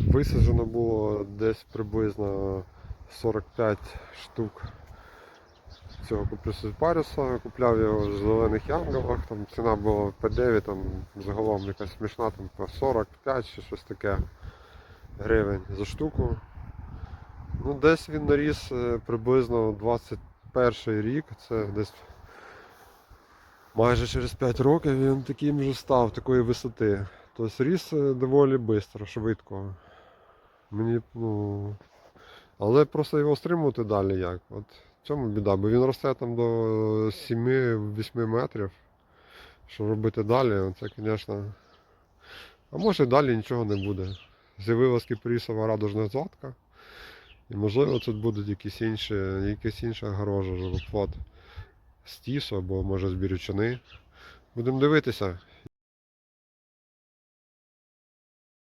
Висаджено було десь приблизно 45 штук цього куприсипаріуса. Купляв його в зелених янголах, там ціна була P9, там загалом якась смішна, там по 45 чи щось таке гривень за штуку. Ну, десь він наріс е, приблизно 21 рік, це десь майже через 5 років він таким вже став, такої висоти. Тобто ріс е, доволі швидко, швидко. Мені, ну. Але просто його стримувати далі як. От в цьому біда, бо він росте там до 7-8 метрів. Що робити далі, це, звісно. А може далі нічого не буде. З'явилась кіпрісова радужна златка. І можливо тут будуть якісь інші, якась інша огорожа, живоплод з тісу або може з бірючини. Будемо дивитися.